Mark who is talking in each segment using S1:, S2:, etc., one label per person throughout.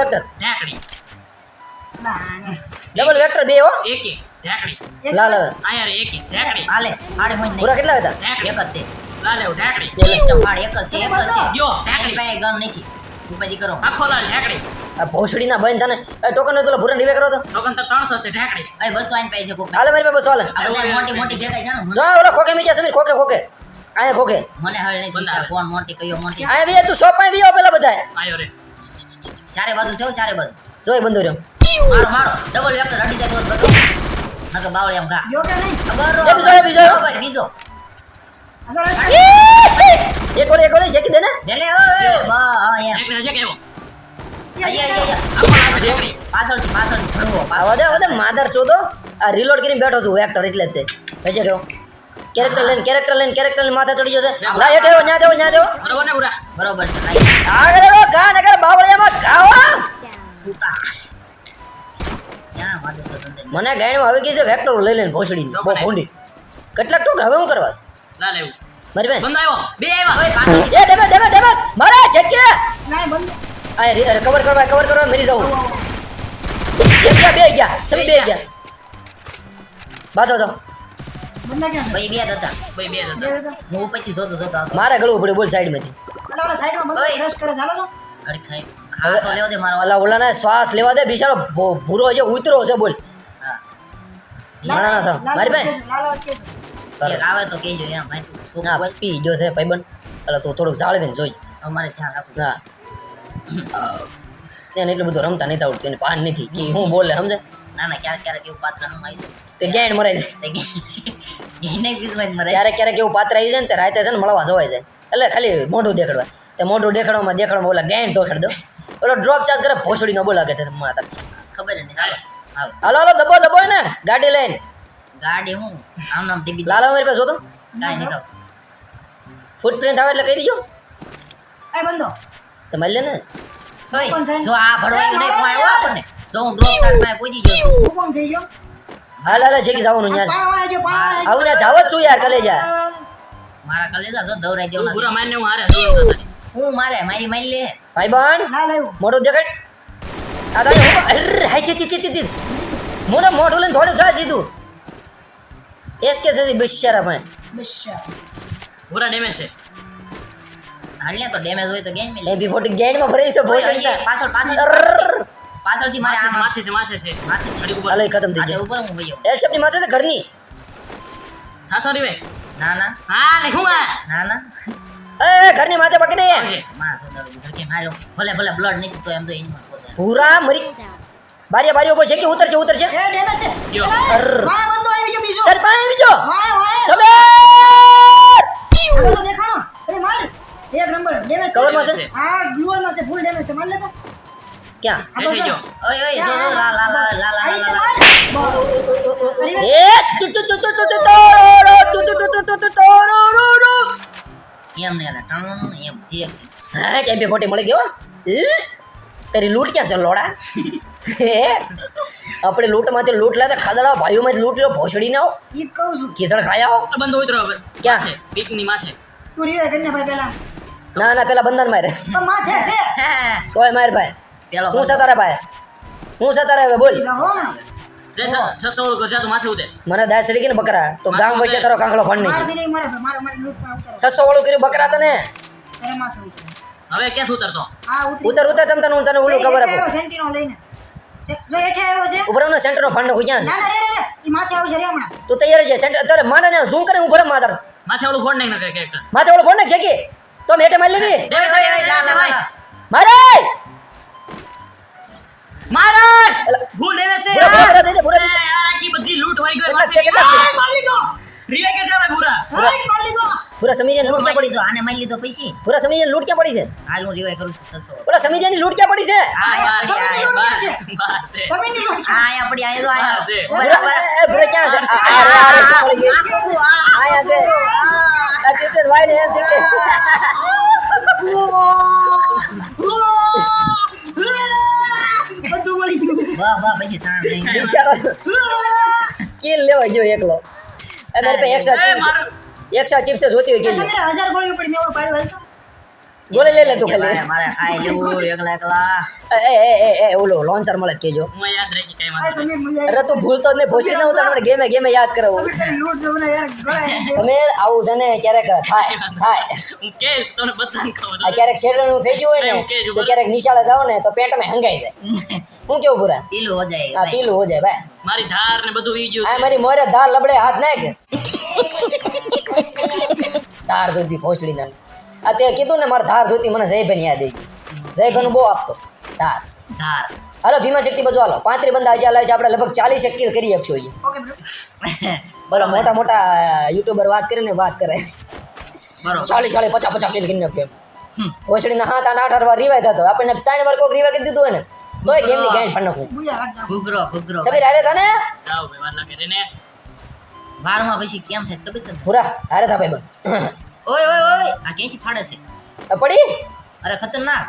S1: Vector
S2: ઢાંકડી
S1: double vector બે હો.
S2: એક એક ઢાંકડી
S1: લાલ આવે.
S2: આયા રે એક એક ઢાંકડી
S3: હાલે હાડે હોય
S1: પૂરા કેટલા હતા?
S3: એક જ તે
S2: લાલ ઢાંકડી
S3: સિસ્ટમ હાડ એક જ છે એક જ છે.
S2: જો ઢાંકડી
S3: પાસે નથી. ઉપાધિ કરો.
S2: આખો લાલ ઢાંકડી
S1: આ ભોસડીના બહેન તને એ ટોકન તો ભૂરા રિવે કરો તો.
S2: ટોકન તો ત્રણસો છે ઢાંકડી
S3: એ બસો આઈને પાસે કોક
S1: હાલે મારી પાસે હાલે.
S3: આ બધા મોટી મોટી ભેગા ને
S1: જો ઓલો ખોકે મીજા સમીર ખોકે ખોકે આયા ખોકે
S3: મને હાલ નહીં. કોણ મોટી કયો મોટી.
S1: આયા બે તું શોપમાં વી પેલા બધા
S2: આયો રે.
S3: ચારે બાજુ છે ચારે બાજુ.
S1: જોઈ બંધો રહ્યો.
S3: મારો મારો ડબલ વેક્ટર અડી જાય તો બધો. નકર બાવળી આમ ઘા.
S4: જો કે નહીં?
S3: બરોબર
S1: બીજો, બીજો.
S3: બરોબર બીજો.
S1: એક ઓળી એક ઓળી શેકી દે ને.
S3: ઢેલે ઓય બા હા એમ
S2: એક ને છે ઢાંકડી
S3: પાછળથી પાછળથી ભણવો
S1: માધર ચોદો આ રીલોડ કરીને બેઠો છું એક્ટર એટલે જ તે. હશે કેવો? કેરેક્ટર લઈને કેરેક્ટર લઈને કેરેક્ટર લઈને માથે ચડી જશે લા એ દેવો ન્યા દેવો ન્યા દેવો
S2: બરોબર ને
S3: છે ભાઈ
S1: આગળ એવો ગા નગર બાવળિયામાં ગાવા
S3: છૂટા. ક્યાં વાદે તો ધંધે
S1: મને ગાયણમાં આવી ગઈ છે વેક્ટર લઈ લઈને ભોસડી બહુ ભૂંડી. કેટલાક ટૂંક હવે હું કરવા છે?
S2: લાલ એવું
S1: મારી બેન.
S2: બંધ આવ્યો. બે આવ્યા.
S1: એ મારે જગ્યા
S4: ના બંધ.
S1: આ કવર કરવા કવર કરવા મરી જાઉં. એક ગયા બે ગયા. સમી બે ગયા. બાજો જાઓ
S3: ભાઈ બે હતા
S2: બે બે હતા
S3: હું ઉપરથી જોતો જોતો આવતો.
S1: મારે ગળવું પડ્યું બોલ સાઈડમાંથી.
S4: ઓલા ઓલા સાઈડમાં રસ કરે ચાલો
S3: ઘડી ખાઈ. હા તો લેવો દે મારો
S1: ઓલા ઓલાને શ્વાસ લેવા દે બિચારો ભો- ભૂરો છે ઉતરો છે બોલ.
S3: હા.
S1: માણા ના મારી
S3: આવે તો એમ ભાઈ તું
S1: ના પી જો છે ભાઈબંધ. એટલે તું થોડુંક જાળવીને જોઈ.
S3: અમારે ધ્યાન રાખવું
S1: ના તેને એટલું બધું રમતા નથી આવડતું એને ભાન નથી. કે હું બોલે સમજે?
S3: ના ના ક્યારેક ક્યારેક એવું પાત્રનું આવી
S1: તે. ગેણ મરાય છે
S3: એને બીજમાં મરે
S1: ક્યારેક ક્યારેક એવું પાત્ર આવી જાય ને તે રાતે છે ને મળવા જવાય જાય. એટલે ખાલી મોઢું દેખાડવા. તે મોઢું દેખાડવામાં દેખાડવામાં ઓલા ગેણ દેખાડ દો. ઓલો ડ્રોપ ચાર્જ કરે ભોસડીનો બોલા કે માતા
S3: ખબર જ નહીં હાલો હાલો.
S1: હાલો હાલો દબો દબો ને ગાડી લઈને.
S3: ગાડી હું? આમ નામ ટીપી દે
S1: લાલા મારી પાસે જોતો
S3: કાંઈ નહીં થતું.
S1: ફૂટપ્રિન્ટ આવે એટલે કહી દીજો.
S4: એ બંધો.
S1: તો મળી લે ને?
S3: જો આ ભડવાયું નહીં આવ્યો આપણને. જો હું ડ્રોપ સાઈડમાં પહોંચી ગયો
S4: હું કોણ થઈ ગયો?
S1: હાલ હાલ છે કે જવાનું યાર.
S4: પાણા જો પાણા
S1: આવું ત્યાં જાવ છું યાર કલેજા.
S3: મારા કલેજા જો દવરાઈ દેવના
S2: પૂરા મારને હું હારે.
S3: હું મારે મારી મારી લે.
S1: ભાઈ બન
S4: ના લાવ્યું.
S1: મોઢું દેખાડ. આ તારે હું અર્ર, હાય ચી ચી ચી ચી મોને મોઢું લઈને થોડું જા સીધું. એસ કે છે બિચારા ભાઈ.
S4: બિશ્યા
S2: પૂરા ડેમેજ છે.
S3: હાલ્યા તો ડેમેજ હોય તો ગેમ
S1: લે બી ફોટી માં ભરાઈ છે
S3: ઓય, પાછળ પાછળ. પાછળથી મારે આમ.
S2: માથે છે માથે છે.
S3: માથે છે.
S2: ઉપર
S1: હાલો ખતમ થઈ ગયો.
S3: ઉપર હું ગયો.
S1: એલ શેપની માથે તો ઘરની.
S2: સોરી રીવે
S3: ના ના.
S2: હા લે હું આ
S3: ના ના.
S1: એ ઘરની માથે પકડી
S3: માં સોદા ધકે માર્યો ભલે ભલે બ્લડ નથી તો એમ તો એની માં સોદા
S1: પૂરા મરી. બારીએ બારીઓ ઊભો છે કે ઉતરશે ઉતરશે?
S4: એ ડેમેજ છે.
S2: યો.
S4: એલા, બંધો આવી ગયો બીજો.
S1: તારી પાસે આવી
S4: વાય
S1: સમીર!
S4: તો દેખાણો. અરે માર. એક નંબર ડેમેજ
S1: કવરમાં છે?
S4: હા ગ્લુઅરમાં છે ફૂલ ડેમેજ છે. માર લે તો.
S1: ક્યાં
S3: ઓય ઓય જો જો લા લા લા લા લા લા
S1: એ તુ તુ તુ તુ તુ તોરો તુ તુ તુ તુ તુ તુ રો રો
S3: એમ ને લા ટણ એમ ધીરે
S1: હા કેમ ફોટી મળી ગયો એ? તારી લૂટ ક્યાં છે લોડા આપણે લૂંટમાંથી લૂંટ લેતા ખાદડા ભાઈઓમાંથી લૂંટ લો ભોસડી ના
S4: ઈ કહું છું
S1: કેસળ ખાઈ આવો
S2: બંધ હોય તો હવે
S1: ક્યાં?
S2: માથે પીકની માથે
S4: તું રીયા કરીને ભાઈ પેલા
S1: ના ના પેલા બંધન મારે
S4: પણ માથે છે
S1: કોઈ માર ભાઈ
S3: પેલો
S1: હું છે તારા ભાઈ હું છે તારા હવે બોલ
S2: છસો માથે ઉતર
S1: મને ગઈ ને બકરા તો ગામ વચ્ચે તારો કાંકડો ફંડ નહીં છસો વાળું કર્યું બકરા તને
S4: અરે માથે ઉતરો
S2: હવે ક્યાંથી ઉતરતો
S4: ઉતર
S1: ઉતર તમ તને હું તને ઓલું ખબર આપું
S4: સેન્ટીનો લઈને જો હેઠે આવ્યો છે
S1: ઉભરો ને સેન્ટર નો ફંડ ક્યાં છે
S4: ના ના રે રે રે ઈ માથે રે હમણાં
S1: તું તૈયાર છે સેન્ટર તારે મારે ને શું કરે હું ભરે માતર
S2: માથે ઓલું ફોડ કેરેક્ટર
S1: માથે ઓલો નાખ છે કે તો મેટે મારી લેવી મારે
S2: મારે ભૂલ ડેમેજ છે આ આખી બધી લૂંટ વહી ગઈ
S4: માર
S2: રીવે કે છે પૂરા
S4: હાય લીધો
S1: પૂરા સમીજન લૂંટ ક્યાં પડી
S3: છે આને મારી લીધો પૈસી
S1: પૂરા સમીજન લૂંટ ક્યાં પડી છે
S3: હાલ હું રિવાય કરું છું
S1: પૂરા સમીજન લૂંટ ક્યાં પડી છે
S4: સમીરની
S3: આયા
S4: લૂંટ ક્યાં
S3: આયા પડી આયા તો આયા
S2: છે.
S1: પૂરા એ, પૂરા ક્યાં છે. આયા છે આ ટીટેડ વાઈડ એમ છે
S4: બધું મળી ગયું
S3: વાહ વાહ પછી સાણ નહીં
S1: બિચારો કિલ લેવા ગયો એકલો એ મારી પાસે ચિપ્સ
S2: મારું
S1: એક્સ્ટ્રા ચિપ્સ જોતી હોય
S4: પાડ્યું હાલ તો.
S1: ગોળી લઈ લે તું ખાલી.
S3: મારે ખાઈ લેવું એકલા એકલા.
S1: એ એ એ એ ઓલો લોન્ચર મળે કેજો
S2: હું યાદ રહી કઈ
S4: મજા
S1: અરે તું ભૂલતો જ નહીં ભોસડી ના ઉતાર ગેમે ગેમે યાદ કરો
S4: સમીર તારી
S1: આવું છે ને ક્યારેક થાય થાય.
S2: હું કે તને બધાને ખબર
S1: આ ક્યારેક શેરડાનું થઈ ગયું હોય ને તો. ક્યારેક નિશાળે જાવ ને તો પેટમાં હંગાઈ જાય. હું કેવું પૂરા
S3: પીલું હો જાય
S1: આ
S3: ભાઈ.
S1: પીલું હો જાય ભાઈ.
S2: મારી ધાર ને બધું ઈ ગયું
S1: આ
S2: છે.
S1: મારી મોરે ધાર લબડે હાથ નાખ. ધાર જોતી ભોસડી ના આ તે કીધું ને મારે ધાર જોતી મને જયભાઈ યાદ આવી જયભાઈ નું બહુ આપતો. ધાર.
S3: ધાર.
S1: હાલો ભીમા શક્તિ બધું હાલો. પાંત્રી બંદા આજે લાવે છે આપણે લગભગ ચાલીસ કિલ કરી શકશું અહીંયા.
S4: બરો
S1: મોટા મોટા યુટ્યુબર વાત કરે ને વાત કરે. ચાલીસ ચાલીસ પચાસ પચાસ કિલ કરી નાખ્યો
S3: હમ.
S1: ભોસડીના હાથ આઠ આઠ વાર રિવાય થતો. આપણને ત્રણ વાર કોઈક રિવાય કરી દીધું હોય ને તોય ગેમની ગાંઠ પણ નાખું.
S3: ઘૂઘરો ઘૂઘરો
S1: સમીર હારે થા ને?
S2: ભાઈ વાર લાગે રે ને.
S3: વારમાં પછી કેમ થાય ખબર છે
S1: પૂરા હારે થા ભાઈ
S3: ઓય ઓય ઓય. આ ક્યાંથી ફાડે છે?
S1: પડી?
S3: અરે ખતરનાક.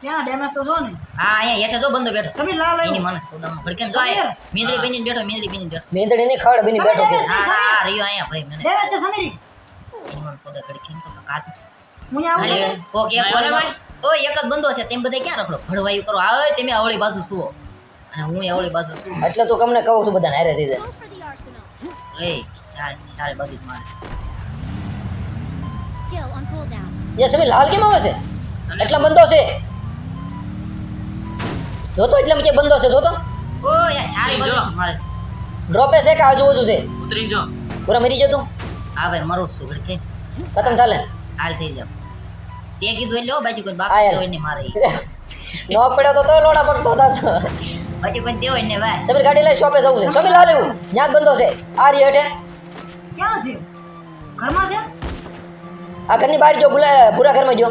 S4: ક્યાં? ડેમેજ તો જો ને.
S3: હા અહીંયા હેઠે જો બંદો બેઠો.
S4: સમીર લાલ
S3: એની
S4: માણસ
S3: મને સોદામાં ભડકે જો આયા મીંદડી બની બેઠો મીંદડી બની બેઠો.
S1: મેંદડી ની ખડ બની બેઠો
S3: હા હા રહ્યો અહીંયા ભાઈ મને.
S4: ડેમેજ છે સમીર
S3: એની માણસ સોદા ઘડી કેમ તો કાત
S4: હું આવું
S3: કોક એક
S2: ના,
S3: ઓય એક જ બંદો છે તેમ બધે ક્યાં રખડો? ભડવાયું કરો. આ તમે આવળી બાજુ સુવો. અને હું આવળી બાજુ સુવું.
S1: એટલે તું કમને કહું છું બધાને હારે થઈ જાય.
S3: એ સારી સારી બાજુ મારે.
S1: એ સમય લાલ કેમ આવે છે? એટલા બંધો છે. જોતો એટલા કે બંધો છે જોતો?
S3: ઓ યાર સારી બંધો મારે છે.
S1: ડ્રોપે છે કે આજુબાજુ છે?
S2: ઉતરી જો.
S1: પૂરા મરી જતો
S3: હા ભાઈ મરું છું ઘડી
S1: ખતમ ચાલે
S3: હાલ થઈ જાવ. તે કીધું એટલે હો, બાજુ કોઈ બાકી
S1: યાર.
S3: ને મારે
S1: નો પડ્યો તો તો લોડા પગતો હતા
S3: બાજુ કોઈ દેવાય ને ભાઈ.
S1: સમીર ગાડી લઈ શોપે જવું છે. સમીર લાલ એવું. ત્યાં બંધો છે. આ રી હેઠે
S4: ક્યાં છે? ઘરમાં છે?
S1: આ ઘરની બહાર જો ભૂલા ભૂરા ઘરમાં જો.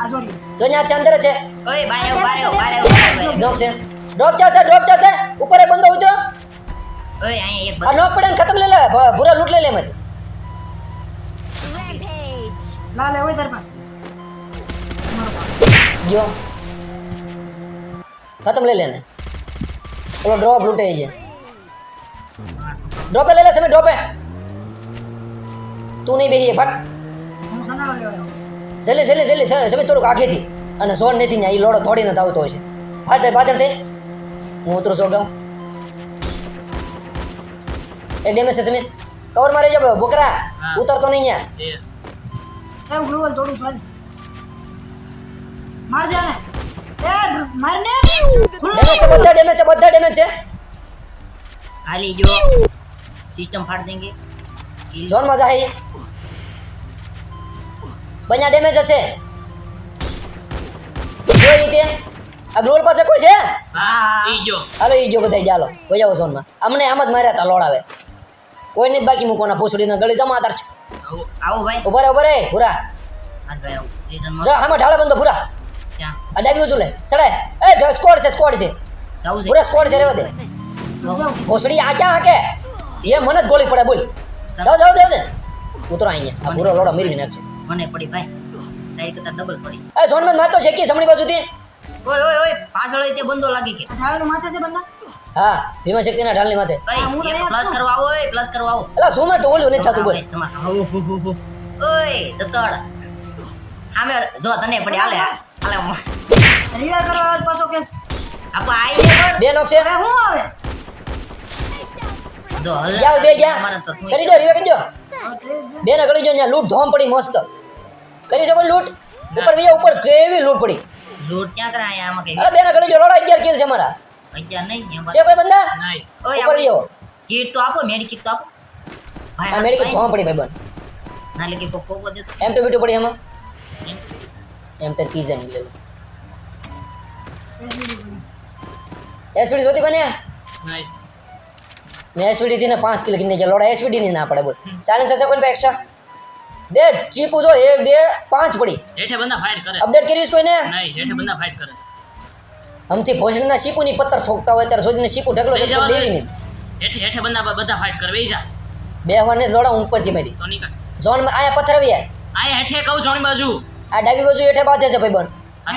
S4: આ સોરી.
S1: જો ત્યાં છે અંદર છે.
S3: ઓય બારે આવો, બારે આવો, બારે.
S1: ડ્રોપ છે. ડ્રોપ ચાલશે ડ્રોપ ચાલશે. ઉપર એક બંદો ઉતરો.
S3: ઓય અહીં એક
S1: આ નોક પડે ને ખતમ લે લે ભૂરા લૂંટ લઈ લે એમાંથી
S5: Rampage.
S4: લાલ હોય તાર
S1: જો. ખતમ લે ને ઓલો ડ્રોપ લૂંટે છે. ડ્રોપે લઈ લે ડ્રોપે. તું નહીં ભાગ.
S4: હું સનાડો લેવા આવ્યો.
S1: જલ્દી જલ્દી જલ્દી સ- સમીર થોડુંક આખેથી અને સોન નથી ને એ લોડો થોડી નથી આવતો હોય છે. પાછળ પાછળ તે હું ઉતરું છું ગાઉં એ ડેમેજ છે સમીર કવર મારે જાવ બોકરા. ઉતરતો નહીં ત્યાં
S4: ગ્લોવલ મારજે એ મારને.
S1: ડેમેજ છે બધા ડેમેજ છે બધા ડેમેજ છે.
S3: હાલી જો. સિસ્ટમ ફાડ દેંગે. કિલ
S1: ઝોનમાં જાય બન્યા ડેમેજ હશે. જોઈ રીતે આ ગ્લોલ પાસે કોઈ છે?
S3: હા.
S2: ઈ
S1: હાલો ઈ જો બધા ચાલો વહી આવો ઝોનમાં. અમને આમ જ માર્યા હતા લોડાવે કોઈ નહીં બાકી મૂકવાના પૂછડીને ગળી જમા તાર
S2: આવો
S3: આવો ભાઈ.
S1: ઊભા રે ઊભા રે પૂરા જો આમાં ઢાળે બંધો પૂરા
S3: ક્યાં?
S1: આ ડાબી બાજુ લે સડાય એ સ્કોડ છે સ્કોડ છે. પૂરા સ્કોડ છે રેવા દે. ભોસડી આ ક્યાં હાકે? એ મને જ ગોળી પડે બોલ. જાઓ જાઓ જાઓ દે ઉતરો અહીંયા. આ પૂરો લોડો મેળવી નાખજો
S3: મને પડી ભાઈ. તારી કરતા ડબલ પડી.
S1: એ ઝોનમાં જ મારતો શેકી સમણી બાજુથી
S3: ઓય ઓય ઓય પાછળ તે બંદો લાગી કે.
S4: ઢાળની માથે છે બંદા
S1: હા ભીમા શક્તિના ઢાલની માથે.
S3: કઈ પ્લસ કરવા આવો ઓય પ્લસ કરવા આવો.
S1: એલા શું તો ઓલું નથી થતું બોલ.
S3: ઓય જતડ સામે જો તને પડી હાલે હાલે
S4: રિયા કરવા પાછો કેસ.
S3: આપો આઈ લે.
S1: બે નોક છે.
S4: હવે હું આવે?
S3: જો હલે.
S1: બે ગયા. કરી દો રિયા કરી દો. બે ના ગળી જો ત્યાં લૂંટ ધોમ પડી મસ્ત. કરી શકો લૂંટ? ઉપર ગયા ઉપર કેવી લૂંટ પડી?
S3: લૂંટ ક્યાં કરાય આમાં કઈ
S1: અરે બેના ગળી જો લોડા અગિયાર કિલ છે મારા.
S3: પૈસા નહીં
S1: છે કોઈ બંદા?
S2: નહીં.
S3: ઓય
S1: ઉપર ગયો
S3: કીટ તો આપો મેડી કીટ તો આપો. ભાઈ
S1: આ મેડી કીટ કોમ પડી ભાઈ બન
S3: ના લેકે કો કોકો દેતો
S1: એમ ટુ બીટો પડી એમાં. એમ? ટુ કીઝન લે એસવીડી જોતી કોને
S2: નહીં.
S1: મેં એસવીડી થી ને પાંચ કિલો કિને લોડા એસવીડી ની ના પડે બોલ. ચાલે છે કોઈ એક્સ્ટ્રા બે ચીપુ જો એક બે પાંચ પડી.
S2: હેઠે બંદા ફાઇટ કરે.
S1: અપડેટ કરીશ કોઈને?
S2: નહીં હેઠે બંદા ફાઇટ કરે.
S1: હમથી ભોજનના શીપુની પત્તર છોકતા હોય ત્યારે સોજીને શીપુ ઢગલો
S2: લઈ
S1: છે લેવી. નહીં.
S2: હેઠે હેઠે બંદા બધા ફાઇટ કરે બેસી જા.
S1: બે વાને લોડા ઉપરથી મારી.
S2: તો નીકળ.
S1: ઝોનમાં આયા પથ્થર આવ્યા
S2: આયા હેઠે કહું ઝોન બાજુ.
S1: આ ડાબી બાજુ હેઠે બાજે છે ભાઈ બન.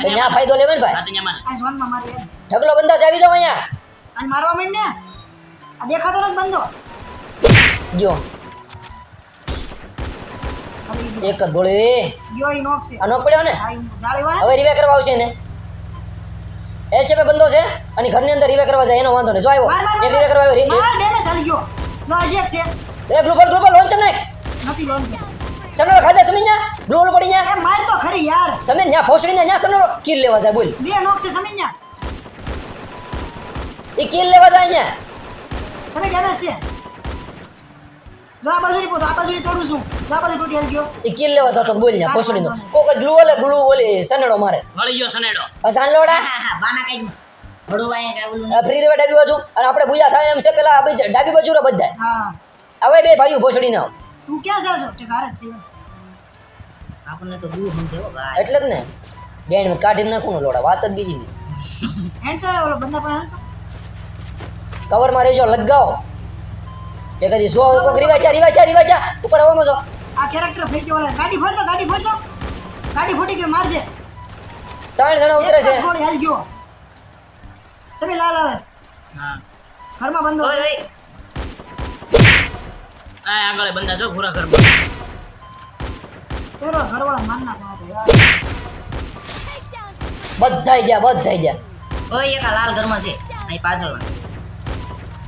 S1: તો ન્યા ફાયદો લેવે ને ભાઈ.
S2: આ તો ન્યા મારે.
S4: આ ઝોનમાં મારી
S1: ઢગલો બંદા છે આવી જાવ અહીંયા.
S4: અને મારવા માંડ ને આ દેખાતો નથી બંદો
S1: ગયો. એક જ ગોળી.
S4: ગયો ઈ નોક છે.
S1: આ પડ્યો ને? હવે રીવે કરવા આવશે ને એ છે બંધો છે અને ઘરની અંદર રીવે કરવા જાય એનો વાંધો નહીં. જો આવ્યો. એ રીવે કરવા આવ્યો.
S4: છે.
S1: એ ગ્રુપલ ગ્રુપલ લોન્ચ નાખ.
S4: નથી લોન
S1: સનરો ખાધા સમીન ન્યા. ગ્લુલ પડી
S4: એ માર તો ખરી યાર.
S1: સમીન ન્યા ફોસડી ન્યા ન્યા સનરો કિલ લેવા જાય બોલ.
S4: બે નોક છે સમજ્યા
S1: એ કિલ લેવા જાય ને
S4: સમય ડેમેજ છે. જો આ બાજુની પોતો આ બાજુની તોડું છું. બાજુ તૂટી ગયો?
S1: એ કિલ લેવા જતો બોલ ફોસડી કોક ગ્લુ ઓલે ગ્લુ ઓલે સનડો મારે.
S2: વળી ગયો સનેડો.
S1: આ સાનલોડા
S3: હા હા બાના કઈ
S1: ફ્રી રેવા ડાબી બાજુ? અને આપણે ભૂજા થાય એમ છે પેલા આ ડાબી બાજુ રે બધા હવે બે ભાઈઓ ભોસડી ના
S4: તું ક્યાં જાવ છો? તે જ છે.
S3: આપણને તો બહુ સમજે ભાઈ.
S1: એટલે જ ને. ગેણ કાઢી નાખું ને લોડા વાત જ બીજી
S4: હેન્ડ તો ઓલો બંદા પણ હાલતો.
S1: કવરમાં રહેજો લગાવો. કે કદી સો કોક રીવાચા રીવાચા રીવાચા ઉપર હવામાં છો
S4: આ કેરેક્ટર ફેંકી ઓલા ગાડી ફોડતો ગાડી ફોડતો ગાડી ફૂટી કે મારજે.
S1: ત્રણ જણા ઉતરે છે.
S4: ગોળી હાલ ગયો. સમી લાલ આવે
S2: હા.
S4: ઘરમાં બંધો
S3: ઓય. ઓય.
S2: આ આગળ બંધા છો પૂરા ઘરમાં.
S4: ચલો ઘરવાળા માર તો યાર.
S1: બધાઈ ગયા બધાઈ ગયા.
S3: ઓય એક આ લાલ ઘરમાં છે. અહીં પાછળ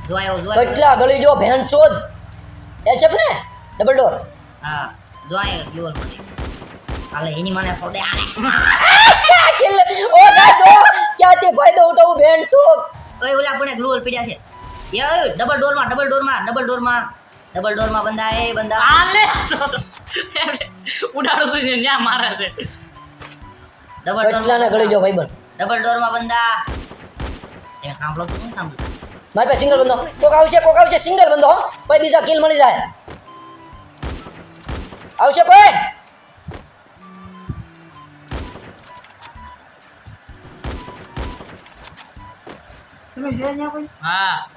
S3: જોયો જોયો
S1: કેટલા ગળી જો ભેણ ચોદ એ છે ને? ડબલ ડોર
S3: હા જો આવ્યો ગ્લોર હાલે એની મને સોદે આલે.
S1: કિલ ઓ ફાયદો ઉઠાવું ભેણ ટોપ
S3: ઓય ઓલા આપણે ગ્લોર પીડ્યા છે ડબલ ડોરમાં ડબલ ડોરમાં ડબલ ડોરમાં ડબલ ડોરમાં બંદા એ બંદા
S2: આ લે ઉડાડો છું ને ન્યા મારે છે.
S3: ડબલ
S1: કેટલાના ગળી જો ભાઈબંધ.
S3: ડબલ ડોરમાં બંદા તમે સાંભળો તો
S1: મારી પાસે સિંગલ બંધો. કોક આવશે કોક આવશે સિંગલ બંધો પછી બીજા કિલ મળી જાય. આવશે કોઈ.
S2: હા.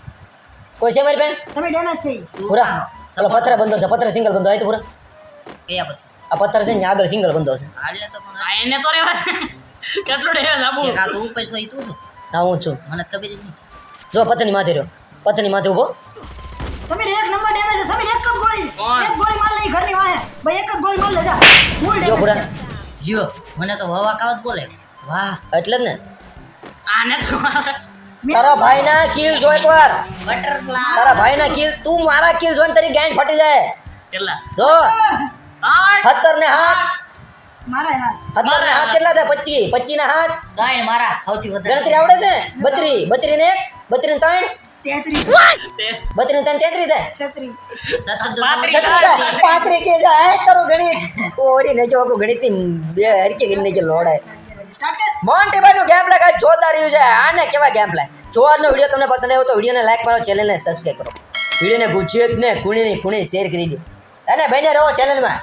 S1: કોઈ છે મારી પાસે?
S4: સમી ડેમેજ છે.
S1: પૂરા. ચલો પથ્થર બંધો છે પથ્થર સિંગલ બંધો હોય તો પૂરા.
S3: કયા પછી
S1: આ પથ્થર છે ને આગળ સિંગલ બંધો છે.
S3: હાલે તો પણ.
S2: આ એને તો રેવા દે. ડેમેજ આપું?
S3: કે આ તો ઉપર છો ઈ તું છો.
S1: હા હું છું.
S3: મને ખબર જ નથી.
S1: જો પથ્થરની માથે રહ્યો. પથ્થરની માથે ઊભો.
S4: સમીર એક નંબર ડેમેજ છે. સમીર એક જ ગોળી. એક ગોળી માર લઈ ઘરની વાહે. ભાઈ એક જ ગોળી માર લેજા ફૂલ ડેમેજ
S1: પૂરા
S3: લ્યો મને તો હવા કાવત બોલે. વાહ.
S1: એટલે ને.
S2: આને તો
S1: તારા ભાઈના કિલ જો એકવાર.
S3: બટરફ્લાય.
S1: તારા ભાઈના કિલ તું મારા કિલ જોઈને તારી ગેંગ ફટી જાય.
S2: કેટલા?
S1: જો.
S2: આઠ.
S1: સત્તર ને હાથ.
S4: મારા
S1: ને હાથ કેટલા થાય? પચીસ પચીસ ના હાથ.
S3: ત્રણ મારા. સૌથી વધારે.
S1: ગણતરી આવડે છે? બત્રી. બત્રી ને એક. બત્રી ને ત્રણ.
S4: તેત્રીસ
S2: તે
S1: બત્રી ને ત્રણ તેત્રી થાય?
S4: છત્રીસ
S3: સતત જો
S2: પાંત્રીસ.
S3: તમે
S1: છત્રીસ પાંત્રીસ કે છે આ તારું ગણિત. ઓરી ને જો ગણિત બે હરકી ગણી કે લોડાય. મોન્ટી ભાઈ નું ગેમ પ્લે કાંઈ રહ્યું છે. આને કેવા ગેમ પ્લે જો આજનો વીડિયો તમને પસંદ આવ્યો તો વિડીયોને લાઈક મારો ચેનલને સબસ્ક્રાઈબ કરો. વિડીયોને ગુજરાત ને કુણીની કુણી શેર કરી દો. અને ભાઈને રહો ચેનલમાં.